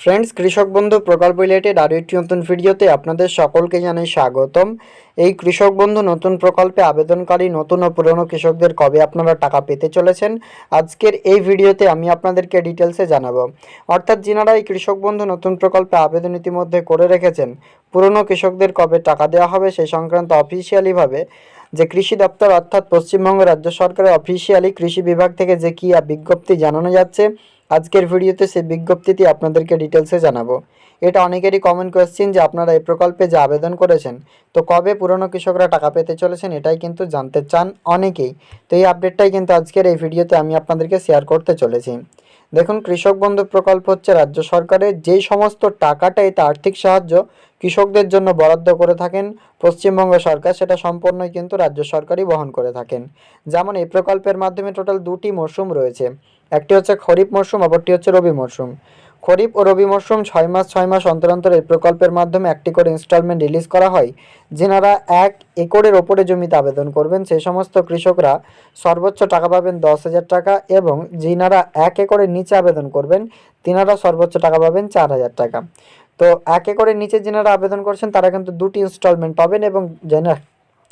Friends কৃষক বন্ধু প্রকল্প রিলেটেড আরও একটি নতুন ভিডিওতে আপনাদের সকলকে জানাই স্বাগতম। এই কৃষক বন্ধু নতুন প্রকল্পে আবেদনকারী নতুন ও পুরনো কৃষকদের কবে আপনারা টাকা পেতে চলেছেন? আজকের এই ভিডিওতে আমি আপনাদেরকে ডিটেলসে জানাব। অর্থাৎ যিনারা এই কৃষক বন্ধু নতুন প্রকল্পে আবেদন ইতিমধ্যে করে রেখেছেন, পুরনো কৃষকদের কবে টাকা দেওয়া হবে সেই সংক্রান্ত অফিসিয়ালিভাবে যে কৃষি দপ্তর অর্থাৎ পশ্চিমবঙ্গ রাজ্য সরকারের অফিসিয়ালি কৃষি বিভাগ থেকে যে কি বিজ্ঞপ্তি জানানো যাচ্ছে আজকের ভিডিওতে সেই বিজ্ঞপ্তিটি আপনাদেরকে ডিটেলসে জানাব। এটা অনেকেরই কমন কোয়েশ্চেন যে আপনারা এই প্রকল্পে যে আবেদন করেছেন, তো কবে পুরনো কৃষকরা টাকা পেতে চলেছেন এটাই কিন্তু জানতে চান অনেকেই। তো এই আপডেটটাই কিন্তু আজকের এই ভিডিওতে আমি আপনাদেরকে শেয়ার করতে চলেছি। দেখুন, কৃষক বন্ধু প্রকল্প হচ্ছে রাজ্য সরকারের যেই সমস্ত টাকাটা এতে আর্থিক সাহায্য কৃষকদের জন্য বরাদ্দ করে থাকেন, পশ্চিমবঙ্গ সরকার সেটা সম্পূর্ণই কিন্তু রাজ্য সরকারই বহন করে থাকেন। যেমন এই প্রকল্পের মাধ্যমে টোটাল দুটি মরশুম রয়েছে। একটি হচ্ছে খরিফ মরশুম অপরটি হচ্ছে রবি মরশুম। খরিফ ও রবি মরশুম ছয় মাস ছয় মাস অন্তর অন্তর এই প্রকল্পের মাধ্যমে একটি করে ইনস্টলমেন্ট রিলিজ করা হয়। যেনারা এক একরের ওপরে জমিতে আবেদন করবেন সেই সমস্ত কৃষকরা সর্বোচ্চ টাকা পাবেন দশ হাজার টাকা এবং যিনারা এক একরের নিচে আবেদন করবেন, তিনারা সর্বোচ্চ টাকা পাবেন চার হাজার টাকা। তো এক একরের নিচে যিনারা আবেদন করছেন, তারা কিন্তু দুটি ইনস্টলমেন্ট পাবেন এবং যেনা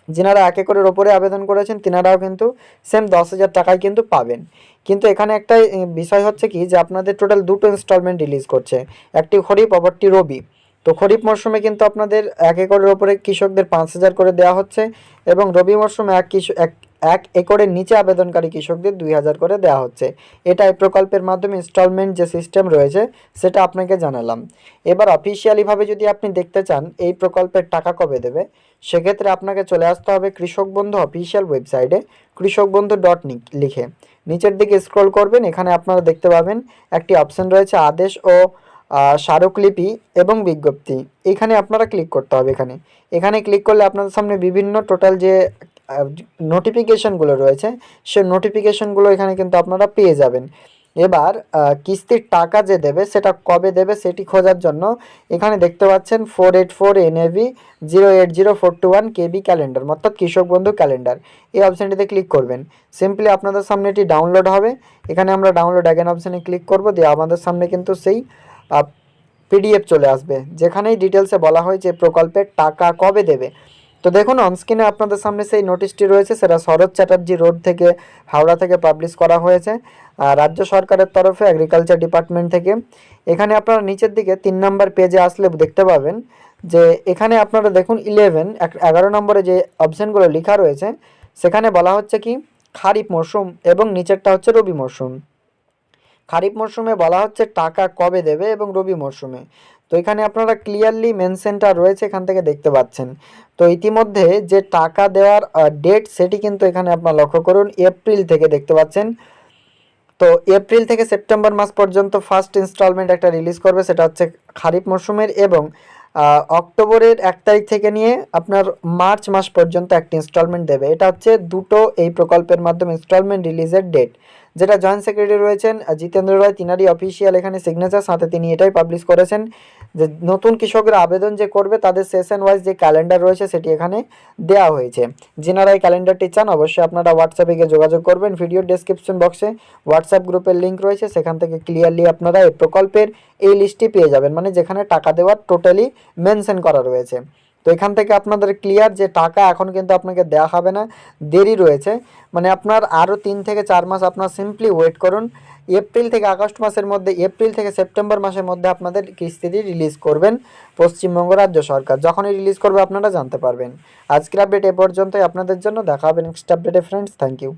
যিনারা এক একরের ওপরে আবেদন করেছেন, তিনারাও কিন্তু সেম দশ হাজার টাকায় কিন্তু পাবেন। কিন্তু এখানে একটা বিষয় হচ্ছে কি যে আপনাদের টোটাল দুটো ইনস্টলমেন্ট রিলিজ করছে। একটি খরিফ, অপরটি রবি। তো খরিফ মরশুমে কিন্তু আপনাদের এক একরের ওপরে কৃষকদের পাঁচ হাজার করে দেওয়া হচ্ছে এবং রবি মরশুমে এক কৃষক এক এক একরের নিচে আবেদনকারী কৃষকদের দুই হাজার করে দেওয়া হচ্ছে। এটা এই প্রকল্পের মাধ্যমে ইনস্টলমেন্ট যে সিস্টেম রয়েছে, সেটা আপনাকে জানালাম। এবার অফিসিয়ালিভাবে যদি আপনি দেখতে চান, এই প্রকল্পের টাকা কবে দেবে, সেক্ষেত্রে আপনাকে চলে আসতে হবে কৃষক বন্ধু অফিসিয়াল ওয়েবসাইটে কৃষক বন্ধু ডট লিখে। নিচের দিকে স্ক্রল করবেন, এখানে আপনারা দেখতে পাবেন একটি অপশন রয়েছে আদেশ ও স্মারকলিপি এবং বিজ্ঞপ্তি। এখানে আপনারা ক্লিক করতে হবে এখানে। এখানে ক্লিক করলে আপনাদের সামনে বিভিন্ন টোটাল যে নোটিফিকেশনগুলো রয়েছে সে নোটিফিকেশনগুলো এখানে কিন্তু আপনারা পেয়ে যাবেন। এবার কিস্তির টাকা যে দেবে, সেটা কবে দেবে, সেটি খোঁজার জন্য এখানে দেখতে পাচ্ছেন four eight four NAV zero eight zero four two one KB calendar অর্থাৎ কৃষক বন্ধু ক্যালেন্ডার এই অপশানটিতে ক্লিক করবেন। সিম্পলি আপনাদের সামনে এটি ডাউনলোড হবে। এখানে আমরা ডাউনলোড অ্যাগেন অপশানে ক্লিক করব, দিয়ে আমাদের সামনে কিন্তু সেই পিডিএফ চলে আসবে। যেখানেই ডিটেলসে বলা হয় যে প্রকল্পের টাকা কবে দেবে। তো দেখুন অনস্ক্রিনে আপনাদের সামনে সেই নোটিশটি রয়েছে, সেটা শরৎ চ্যাটার্জি রোড থেকে হাওড়া থেকে পাবলিশ করা হয়েছে রাজ্য সরকারের তরফে এগ্রিকালচার ডিপার্টমেন্ট থেকে। এখানে আপনারা নিচের দিকে তিন নম্বর পেজে আসলে দেখতে পাবেন যে এখানে আপনারা দেখুন ইলেভেন এগারো নম্বরে যে অপশানগুলো লেখা রয়েছে, সেখানে বলা হচ্ছে কি, খারিফ মরশুম এবং নিচেরটা হচ্ছে রবি মরশুম খারিফ মরশুমে বলা হচ্ছে টাকা কবে দেবে এবং রবি মরশুমে তো এখানে আপনারা ক্লিয়ারলি মেনশনটা রয়েছে, এখান থেকে দেখতে পাচ্ছেন। তো ইতিমধ্যে যে টাকা দেওয়ার ডেট সেটি কিন্তু এখানে আপনারা লক্ষ্য করুন এপ্রিল থেকে দেখতে পাচ্ছেন। তো এপ্রিল থেকে সেপ্টেম্বর মাস পর্যন্ত ফার্স্ট ইনস্টলমেন্ট একটা রিলিজ করবে, সেটা হচ্ছে খারিফ মরশুমের এবং অক্টোবরের এক তারিখ থেকে নিয়ে আপনার মার্চ মাস পর্যন্ত একটা ইনস্টলমেন্ট দেবে। এটা হচ্ছে দুটো এই প্রকল্পের মাধ্যমে ইনস্টলমেন্ট রিলিজের ডেট যেটা জয়েন্ট সেক্রেটারি রয়েছেন জিতেন্দ্র রায়, তিনারই অফিসিয়াল এখানে সিগনেচার সাথে তিনি এটাই পাবলিশ করেছেন। যে নতুন কৃষকরা আবেদন যে করবে, তাদের সেশন ওয়াইজ যে ক্যালেন্ডার রয়েছে সেটি এখানে দেওয়া হয়েছে। যেনারা এই ক্যালেন্ডারটি চান, অবশ্যই আপনারা হোয়াটসঅ্যাপে গিয়ে যোগাযোগ করবেন। ভিডিও ডেসক্রিপশন বক্সে হোয়াটসঅ্যাপ গ্রুপের লিঙ্ক রয়েছে। সেখান থেকে ক্লিয়ারলি আপনারা এই প্রকল্পের এই লিস্টটি পেয়ে যাবেন। মানে যেখানে টাকা দেওয়ার টোটালি মেনশন করা রয়েছে। তো এখান থেকে আপনাদের ক্লিয়ার যে টাকা এখন কিন্তু আপনাকে দেওয়া হবে না, দেরি রয়েছে। মানে আপনার আরও তিন থেকে চার মাস আপনার সিম্পলি ওয়েট করুন। এপ্রিল থেকে আগস্ট মাসের মধ্যে, এপ্রিল থেকে সেপ্টেম্বর মাসের মধ্যে আপনাদের কিস্তিটি রিলিজ করবেন পশ্চিমবঙ্গ রাজ্য সরকার। যখনই রিলিজ করবে আপনারা জানতে পারবেন। আজকের আপডেট এ পর্যন্তই। আপনাদের জন্য দেখা হবে নেক্সট আপডেটে ফ্রেন্ডস থ্যাংক ইউ